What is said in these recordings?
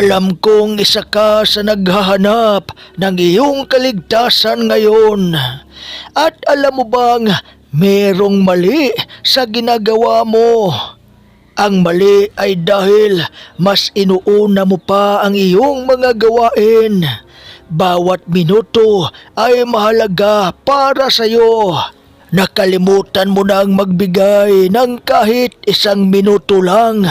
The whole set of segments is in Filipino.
Alam kong isa ka sa naghahanap ng iyong kaligtasan ngayon. At alam mo bang merong mali sa ginagawa mo? Ang mali ay dahil mas inuuna mo pa ang iyong mga gawain. Bawat minuto ay mahalaga para sa iyo. Nakalimutan mo na ang magbigay ng kahit isang minuto lang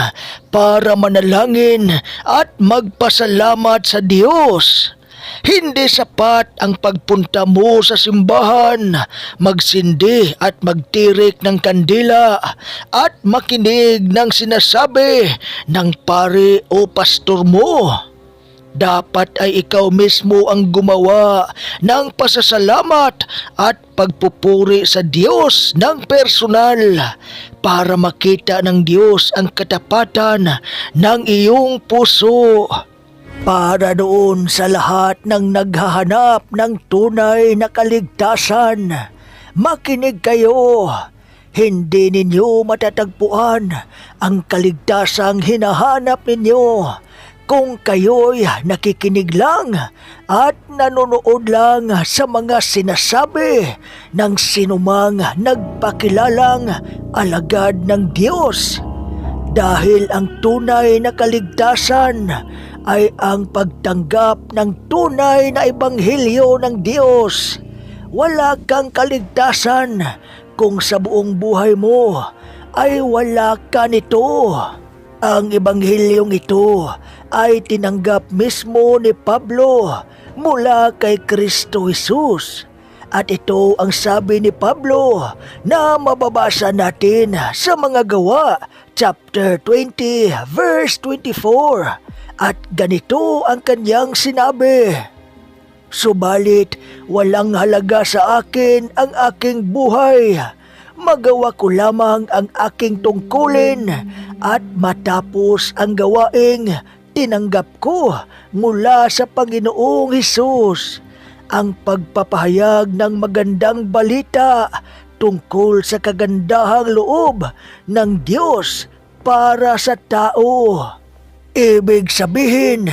para manalangin at magpasalamat sa Diyos. Hindi sapat ang pagpunta mo sa simbahan, magsindi at magtirik ng kandila at makinig ng sinasabi ng pare o pastor mo. Dapat ay ikaw mismo ang gumawa ng pasasalamat at pagpupuri sa Diyos ng personal para makita ng Diyos ang katapatan ng iyong puso. Para doon sa lahat ng naghahanap ng tunay na kaligtasan, makinig kayo. Hindi ninyo matatagpuan ang kaligtasang hinahanap ninyo kung kayo'y nakikinig lang at nanonood lang sa mga sinasabi ng sinumang nagpakilalang alagad ng Diyos. Dahil ang tunay na kaligtasan ay ang pagtanggap ng tunay na ebanghelyo ng Diyos. Wala kang kaligtasan kung sa buong buhay mo ay wala ka nito. Ang ebanghelyong ito ay tinanggap mismo ni Pablo mula kay Kristo Jesus. At ito ang sabi ni Pablo na mababasa natin sa mga gawa, chapter 20, verse 24. At ganito ang kanyang sinabi, Subalit walang halaga sa akin ang aking buhay. Magawa ko lamang ang aking tungkulin at matapos ang gawaing tinanggap ko mula sa Panginoong Hesus ang pagpapahayag ng magandang balita tungkol sa kagandahang loob ng Diyos para sa tao. Ibig sabihin,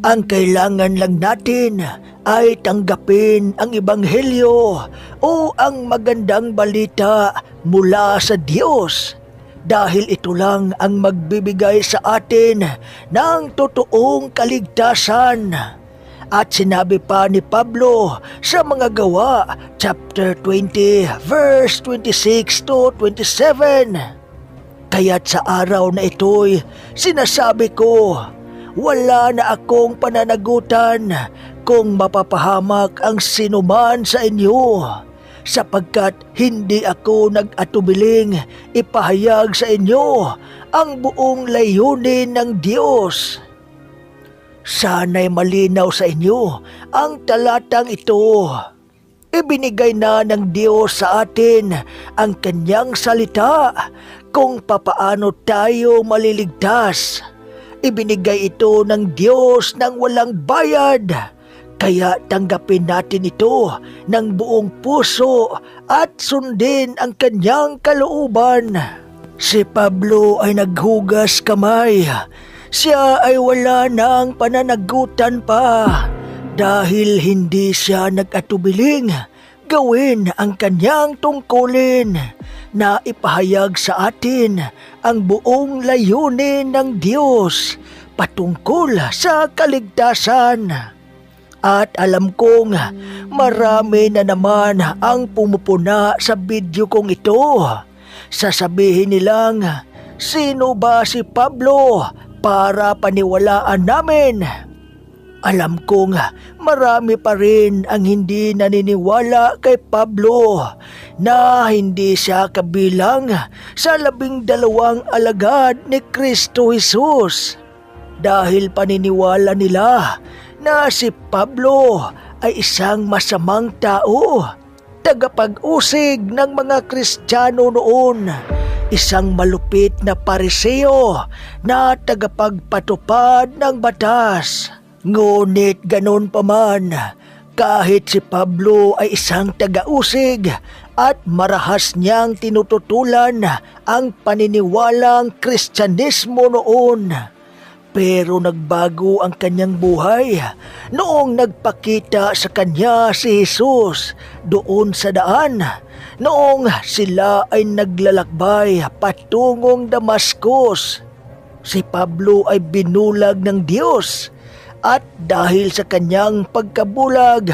ang kailangan lang natin ay tanggapin ang Ebanghelyo o ang magandang balita mula sa Diyos dahil ito lang ang magbibigay sa atin ng totoong kaligtasan. At sinabi pa ni Pablo sa mga gawa, chapter 20, verse 26 to 27. Kaya't sa araw na ito'y sinasabi ko, wala na akong pananagutan kung mapapahamak ang sinuman sa inyo sapagkat hindi ako nag-atubiling ipahayag sa inyo ang buong layunin ng Diyos. Sana'y malinaw sa inyo ang talatang ito. Ibinigay na ng Diyos sa atin ang kanyang salita kung papaano tayo maliligtas. Ibinigay ito ng Diyos ng walang bayad. Kaya tanggapin natin ito ng buong puso at sundin ang kanyang kalooban. Si Pablo ay naghugas kamay. Siya ay wala ng pananagutan pa dahil hindi siya nag-atubiling gawin ang kanyang tungkulin na ipahayag sa atin ang buong layunin ng Diyos patungkol sa kaligtasan. At alam kong marami na naman ang pumupuna sa video kong ito. Sasabihin nilang, sino ba si Pablo para paniwalaan namin? Alam kong marami pa rin ang hindi naniniwala kay Pablo na hindi siya kabilang sa labing dalawang alagad ni Kristo Jesus. Dahil paniniwala nila na si Pablo ay isang masamang tao, tagapag-usig ng mga Kristiyano noon, isang malupit na pariseo na tagapagpatupad ng batas. Ngunit ganon pa man, kahit si Pablo ay isang taga-usig at marahas niyang tinututulan ang paniniwalang Kristyanismo noon Pero nagbago ang kanyang buhay noong nagpakita sa kanya si Jesus doon sa daan. Noong sila ay naglalakbay patungong Damascus. Si Pablo ay binulag ng Diyos at dahil sa kanyang pagkabulag,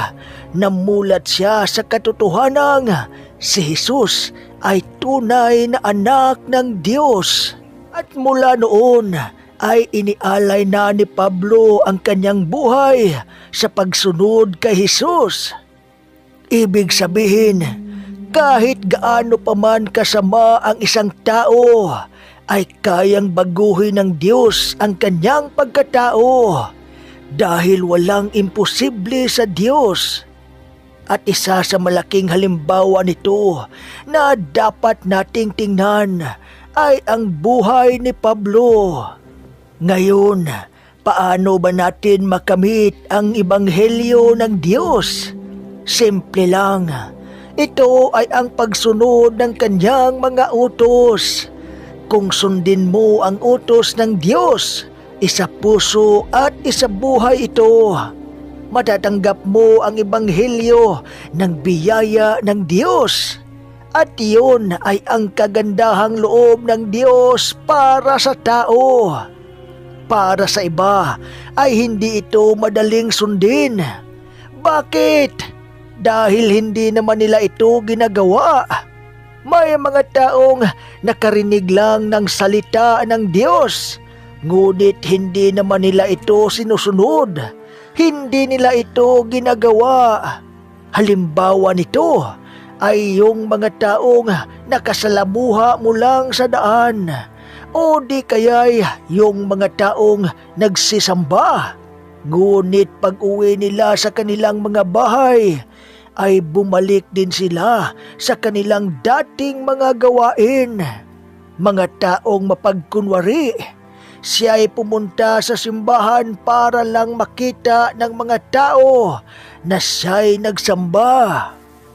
namulat siya sa katotohanang si Jesus ay tunay na anak ng Diyos. At mula noon ay inialay na ni Pablo ang kanyang buhay sa pagsunod kay Jesus. Ibig sabihin, kahit gaano pa man kasama ang isang tao, ay kayang baguhin ng Diyos ang kanyang pagkatao dahil walang imposible sa Diyos. At isa sa malaking halimbawa nito na dapat nating tingnan ay ang buhay ni Pablo. Ngayon, paano ba natin makamit ang ibanghelyo ng Diyos? Simple lang. Ito ay ang pagsunod ng kanyang mga utos. Kung sundin mo ang utos ng Diyos, isa puso at isa buhay ito, matatanggap mo ang ebanghelyo ng biyaya ng Diyos. At iyon ay ang kagandahang loob ng Diyos para sa tao. Para sa iba ay hindi ito madaling sundin. Bakit? Dahil hindi naman nila ito ginagawa. May mga taong nakarinig lang ng salita ng Diyos, ngunit hindi naman nila ito sinusunod. Hindi nila ito ginagawa. Halimbawa nito ay yung mga taong nakasalamuha mo lang sa daan o di kaya'y yung mga taong nagsisamba. Ngunit pag uwi nila sa kanilang mga bahay, ay bumalik din sila sa kanilang dating mga gawain. Mga taong mapagkunwari, siya ay pumunta sa simbahan para lang makita ng mga tao na siya'y nagsamba.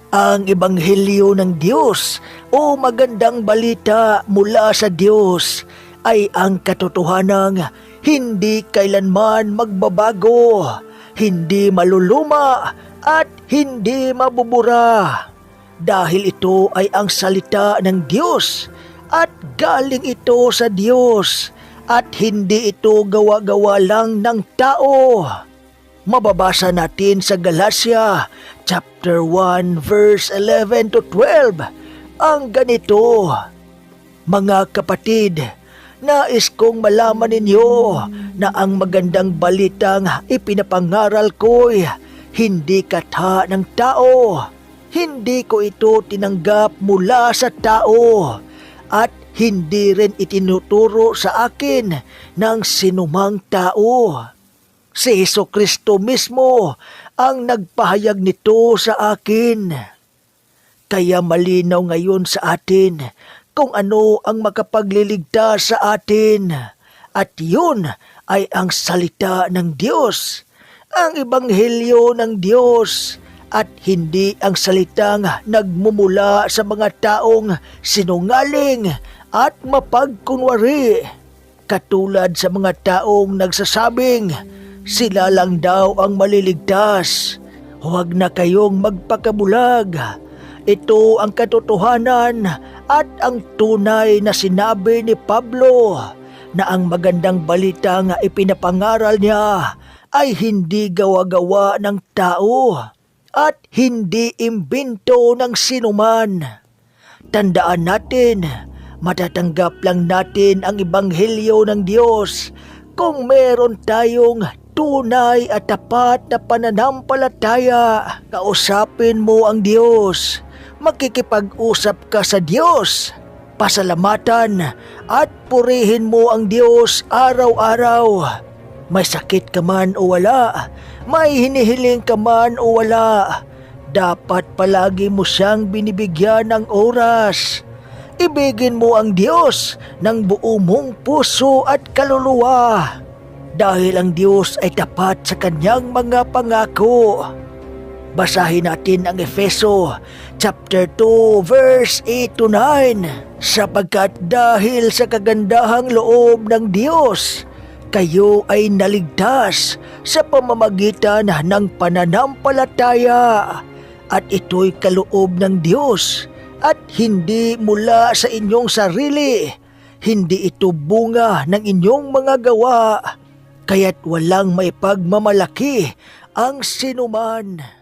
Ang Ebanghelyo ng Diyos o magandang balita mula sa Diyos ay ang katotohanang hindi kailanman magbabago, hindi maluluma at hindi mabubura. Dahil ito ay ang salita ng Diyos at galing ito sa Diyos at hindi ito gawa-gawa lang ng tao. Mababasa natin sa Galatia chapter 1 verse 11 to 12 ang ganito. Mga kapatid, nais kong malaman ninyo na ang magandang balitang ipinapangaral ko'y hindi katha ng tao. Hindi ko ito tinanggap mula sa tao at hindi rin itinuturo sa akin ng sinumang tao. Si Heso Kristo mismo ang nagpahayag nito sa akin. Kaya malinaw ngayon sa atin kung ano ang makapagliligtas sa atin. At yun ay ang salita ng Diyos ang ebanghelyo ng Diyos at hindi ang salitang nagmumula sa mga taong sinungaling at mapagkunwari. Katulad sa mga taong nagsasabing sila lang daw ang maliligtas. Huwag na kayong magpakabulag. Ito ang katotohanan at ang tunay na sinabi ni Pablo na ang magandang balita nga ipinapangaral niya ay hindi gawa-gawa ng tao at hindi imbento ng sinuman. Tandaan natin, matatanggap lang natin ang ibanghelyo ng Diyos kung meron tayong tunay at tapat na pananampalataya. Kausapin mo ang Diyos, makikipag-usap ka sa Diyos, pasalamatan at purihin mo ang Diyos araw-araw may sakit ka man o wala, may hinihiling ka man o wala, dapat palagi mo siyang binibigyan ng oras. Ibigin mo ang Diyos ng buo mong puso at kaluluwa dahil ang Diyos ay tapat sa kanyang mga pangako. Basahin natin ang Efeso chapter 2 verse 8 to 9 sapagkat dahil sa kagandahang loob ng Diyos kayo ay naligtas sa pamamagitan ng pananampalataya at ito'y kaloob ng Diyos at hindi mula sa inyong sarili. Hindi ito bunga ng inyong mga gawa, kaya't walang may pagmamalaki ang sinuman.